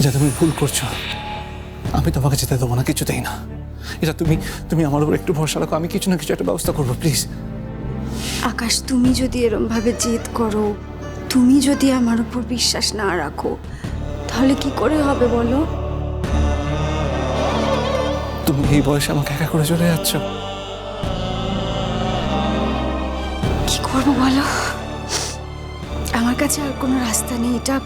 এটা তুমি ভুল করছ। আমি তোমাকে যেতে দেবো না কিছুতেই না। এটা তুমি তুমি আমার উপর একটু ভরসা রাখো আমি কিছু না কিছু একটা ব্যবস্থা করব প্লিজ। আকাশ তুমি যদি এরম ভাবে জেদ করো তুমি যদি আমার উপর বিশ্বাস না রাখো তাহলে কি করে হবে বলো? তুমি এই বয়সে আমাকে একা করে চলে যাচ্ছ। কি করব বলো? আমার কাছে আর কোনো রাস্তা নেই এটা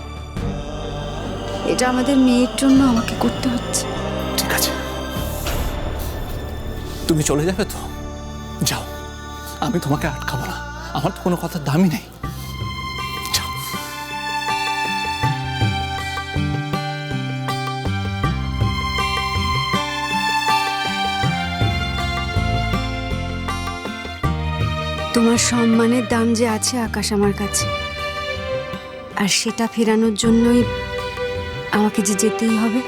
এটা আমাদের মেয়ের জন্য আমাকে করতে হচ্ছে। ঠিক আছে। তুমি চলে যাবে তো? যাও। আমি তোমাকে আটকাবো না। আমার তো কোনো কথার দামই নেই। তোমার সম্মানের দাম যে আছে আকাশ আমার কাছে আর সেটা ফেরানোর জন্যই আমাকে যে যেতেই হবে।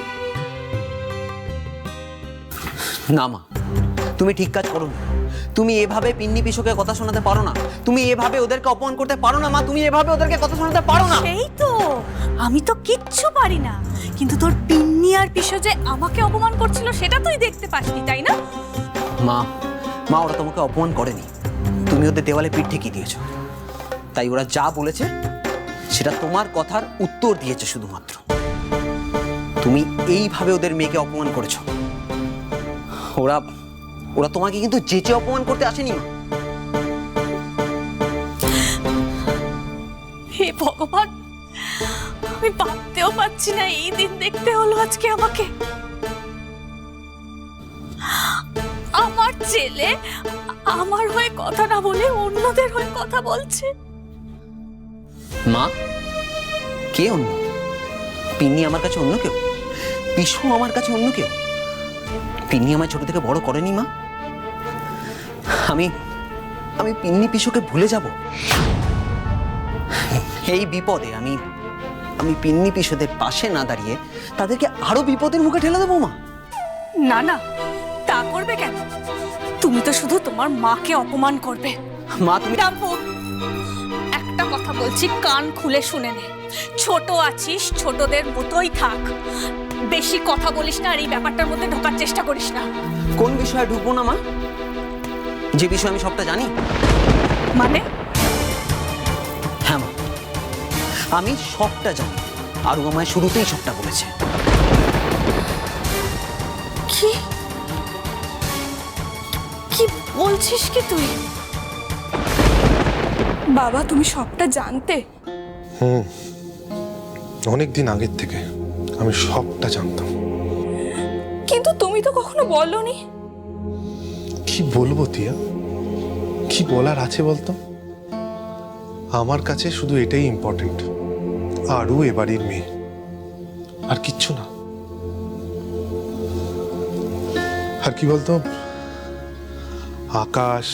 না মা তুমি ঠিক কাজ করো না। তুমি এভাবে পিন্নি পিসুকে কথা শোনাতে পারো না। তুমি এভাবে ওদেরকে অপমান করতে পারো না মা। তুমি এভাবে ওদেরকে কথা শোনাতে পারো না। সেই তো। আমি তো কিচ্ছু পারি না। কিন্তু তোর পিন্নি আর পিসো যে আমাকে অপমান করছিল সেটা তুই দেখতে পাসনি তাই না? মা মা ওরা তোমাকে অপমান করেনি। তুমি ওদের দেওয়ালে পিঠ ঠেকিয়ে দিয়েছ। তাই ওরা যা বলেছে সেটা তোমার কথার উত্তর দিয়েছে শুধুমাত্র। তুমি এইভাবে ওদের মেয়েকে অপমান করেছ। ওরা ওরা তোমাকে কিন্তু যেচে অপমান করতে আসেনি। হে ভগবান আমি ভাবতেও পারছি না এই দিন দেখতে হলো আজকে আমাকে। আমার ছেলে আমার হয়ে কথা না বলে অন্যদের হয়ে কথা বলছে। মা কে অন্য? পিন্নি আমার কাছে অন্য কেউ? পিসু আমার কাছে অন্য কেউ? পিন্নি আমায় ছোট থেকে বড় করেনি মা। আমি আমি পিন্নি পিসুকে ভুলে যাব। এই বিপদে আমি আমি পিন্নি পিসুদের পাশে না দাঁড়িয়ে তাদেরকে আরও বিপদের মুখে ঠেলে দেবো মা। না না তা করবে কেন? তুমি তো শুধু তোমার মাকে অপমান করবে। মা তুমি একটা কথা বলছি কান খুলে শুনে নে। ছোট আছিস ছোটদের মতোই থাক। বেশি কথা বলিস না আর এই ব্যাপারটার মধ্যে ঢোকার চেষ্টা করিস না। কোন বিষয়ে ঢুকবো না মা? যে বিষয়ে আমি সবটা জানি। মানে? হ্যাঁ মা। আমি সবটা জানি আরও আমায় শুরুতেই সবটা বলেছে। কি? কি বলছিস কি তুই? বাবা তুমি সবটা জানতে? অনেক দিন আগের থেকে। আমি সবটা জানতাম। কিন্তু তুমি তো কখনো বলনি। কি বলব তিয়া কি বলার আছে বলতো? আমার কাছে শুধু এটাই ইম্পর্টেন্ট আরও এ বাড়ির মেয়ে। আর কিচ্ছু না। আর কি বলতো? আকাশ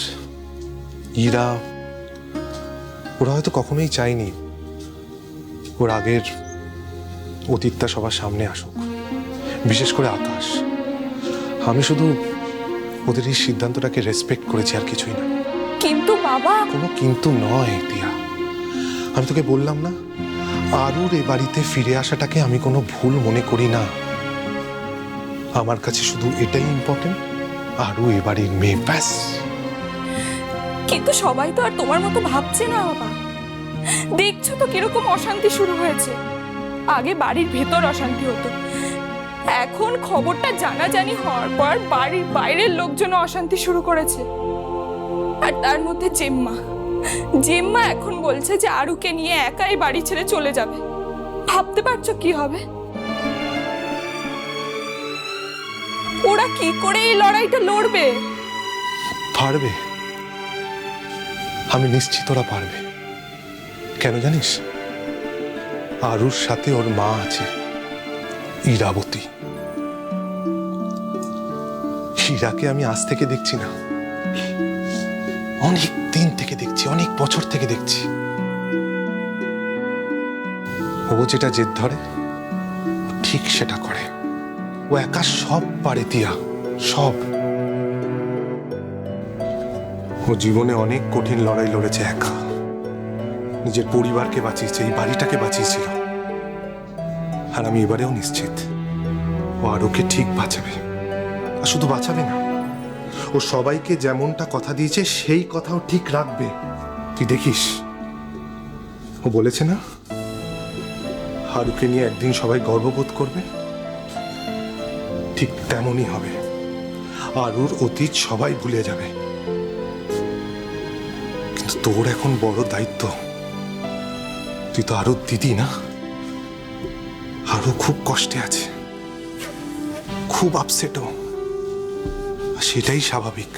ইরা ওরা হয়তো কখনোই চায়নি। ওর আগের অতীতটা সবার সামনে আসুক। বিশেষ করে আকাশ। আমি শুধু ওদের এই সিদ্ধান্তটাকে রেসপেক্ট করেছি আর কিছুই না। কিন্তু বাবা। কোনো কিন্তু নয় দিয়া আমি তোকে বললাম না আরুর এ বাড়িতে ফিরে আসাটাকে আমি কোনো ভুল মনে করি না। আমার কাছে শুধু এটাই ইম্পর্টেন্ট আরু এ বাড়ির মেয়ে ব্যাস। কিন্তু সবাই তো আর তোমার মতো ভাবছে না বাবা। দেখছ তো কীরকম অশান্তি শুরু হয়েছে। আগে বাড়ির ভেতর অশান্তি হতো। এখন খবরটা জানাজানি হওয়ার পর বাড়ির বাইরের লোকজন অশান্তি শুরু করেছে। আর তার মধ্যে জেম্মা। জেম্মা এখন বলছে যে আরুকে নিয়ে একাই বাড়ি ছেড়ে চলে যাবে। ভাবতে পারছ কি হবে? ওরা কি করে এই লড়াইটা লড়বে? পারবে। আমি নিশ্চিত ওরা পারবে। কেন জানিস? আরুর সাথে ওর মা আছে, ইরাবতী। হীরাকে আমি আজ থেকে দেখছি না। অনেক দিন থেকে দেখছি, অনেক বছর থেকে দেখছি। ও যেটা জেদ ধরে ঠিক সেটা করে। ও একা সব পারে দিয়া, সব। ও জীবনে অনেক কঠিন লড়াই লড়েছে একা। নিজের পরিবারকে বাঁচিয়েছে, এই বাড়িটাকে বাঁচিয়েছিল। আর আমি এবারেও নিশ্চিত, ও আরোকে ঠিক বাঁচাবে। আর শুধু বাঁচাবে না, ও সবাইকে যেমনটা কথা দিয়েছে, সেই কথাও ঠিক রাখবে। তুই দেখিস, ও বলেছে না, হারুকে নিয়ে একদিন সবাই গর্ববোধ করবে? ঠিক তেমনই হবে। আরুর অতীত সবাই ভুলে যাবে। কিন্তু তোর এখন বড় দায়িত্ব। তুই তো আরও দিদি না? আরও খুব কষ্টে আছে। খুব আপসেটও সেটাই স্বাভাবিক।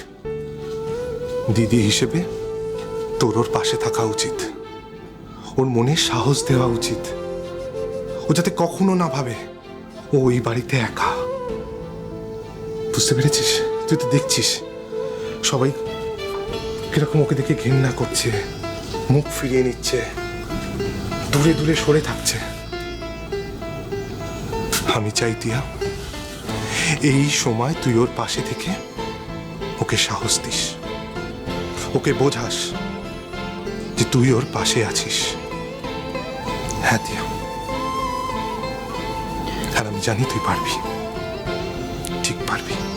দিদি হিসেবে তোর ওর পাশে থাকা উচিত। ওর মনে সাহস দেওয়া উচিত। ও যাতে কখনো না ভাবে ও ওই বাড়িতে একা। বুঝতে পেরেছিস? তুই তো দেখছিস। সবাই কীরকম ওকে দেখে ঘৃণা করছে, মুখ ফিরিয়ে নিচ্ছে। দূরে দূরে সরে থাকছে। আমি চাই তিয়া এই সময় তুই ওর পাশে থেকে ওকে সাহস দিস। ওকে বোঝাস যে তুই ওর পাশে আছিস। হ্যাঁ তিয়া আর আমি জানি তুই পারবি। ঠিক পারবি।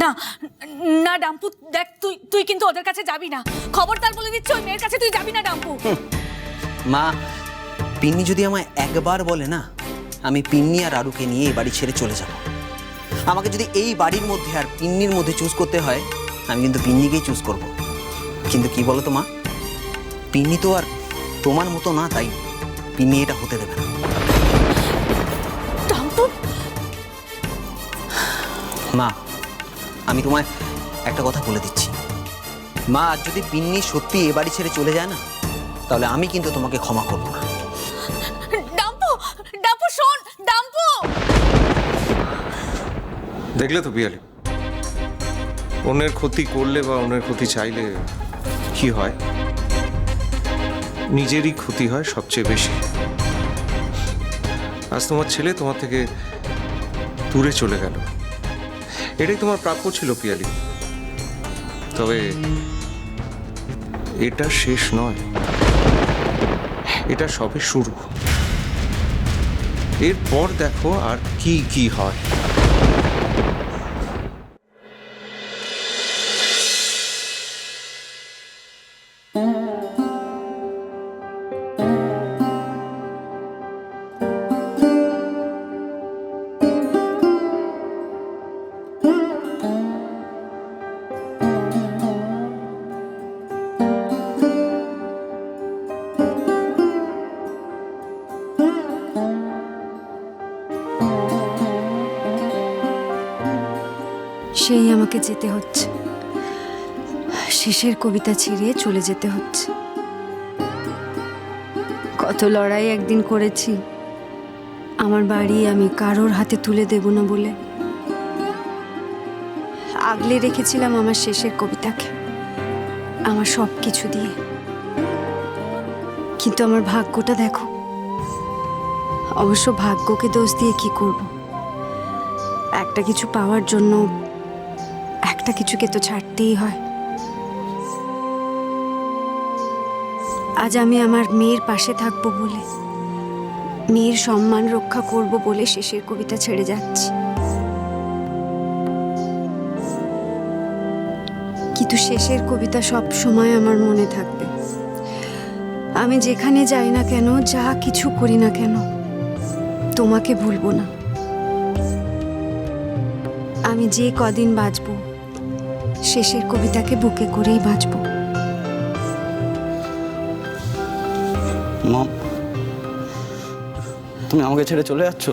না না ডাম্পু দেখ তুই তুই কিন্তু ওদের কাছে যাবি না। খবরদার বলে দিচ্ছি ওই মেয়ের কাছে তুই যাবি না ডাম্পু। মা পিন্নি যদি আমায় একবার বলে না আমি পিন্নি আর আরুকে নিয়ে এই বাড়ি ছেড়ে চলে যাব। আমাকে যদি এই বাড়ির মধ্যে আর পিন্নির মধ্যে চুজ করতে হয় আমি কিন্তু পিন্নিকেই চুজ করব। কিন্তু কি বলো তো মা? পিন্নি তো আর তোমার মতো না তাই পিন্নি এটা হতে দেবে না। ডাম্পু? মা আমি তোমায় একটা কথা বলে দিচ্ছি। মা আজ যদি পিন্নি সত্যি এ বাড়ি ছেড়ে চলে যায় না তাহলে আমি কিন্তু তোমাকে ক্ষমা করব না। ডাম্পু ডাম্পু শোন ডাম্পু! দেখলে তো পিয়ালি অন্যের ক্ষতি করলে বা অন্যের ক্ষতি চাইলে কি হয়? নিজেরই ক্ষতি হয় সবচেয়ে বেশি। আজ তোমার ছেলে তোমার থেকে দূরে চলে গেল। এটাই তোমার প্রাপ্য ছিল, পিয়ালি। তবে এটা শেষ নয়। এটা সবে শুরু। এরপর দেখো আর কি কি হয়। আমাকে যেতে হচ্ছে। শেষের কবিতা ছেড়ে চলে যেতে হচ্ছে। কত লড়াই একদিন করেছি। আমার বাড়ি আমি কারোর হাতে তুলে দেব না বলে। আগলে রেখেছিলাম আমার শেষের কবিতাকে, আমার সব কিছু দিয়ে। কিন্তু আমার ভাগ্যটা দেখো, অবশ্য ভাগ্যকে দোষ দিয়ে কি করব? একটা কিছু পাওয়ার জন্য একটা কিছুকে তো ছাড়তেই হয়। আজ আমি আমার মেয়ের পাশে থাকব বলে, মেয়ের সম্মান রক্ষা করব বলে শেষের কবিতা ছেড়ে যাচ্ছি। কিন্তু শেষের কবিতা সব সময় আমার মনে থাকবে। আমি যেখানে যাই না কেন, যা কিছু করি না কেন, তোমাকে ভুলবো না। আমি যে কদিন বাঁচব শেষের কবিতাকে বুকে করেই বাঁচব। মম তুমি আমাকে ছেড়ে চলে যাচ্ছ?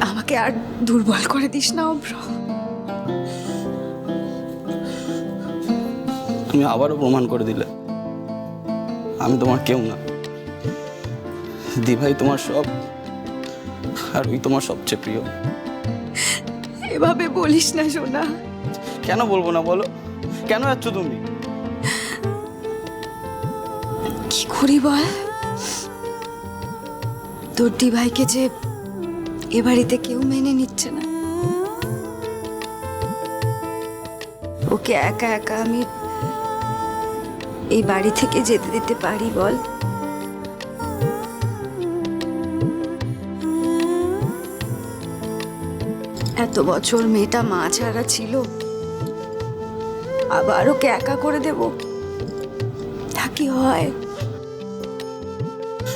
আমাকে আর দুর্বল করে দিস না অভ্র। তুমি আবারও প্রমাণ করে দিলে। আমি তোমার কেউ না। দিভাই তোমার সব আর ওই তোমার সবচেয়ে প্রিয়। এভাবে বলিস না সোনা। কেন বলব না বলো? কেন যাচ্ছ তুমি? কি করি বল? তোর দিভাইকে যে এ বাড়িতে কেউ মেনে নিচ্ছে না। ওকে একা একা আমি এই বাড়ি থেকে যেতে দিতে পারি বল? এত বছর মেয়েটা মা ছাড়া ছিল? আবার ওকে একা করে দেব? তা কি হয়?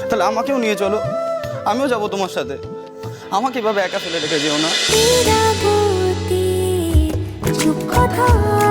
তাহলে আমাকেও নিয়ে চলো। আমিও যাব তোমার সাথে। আমাকে এভাবে একা ফেলে রেখে যেও না। কথা।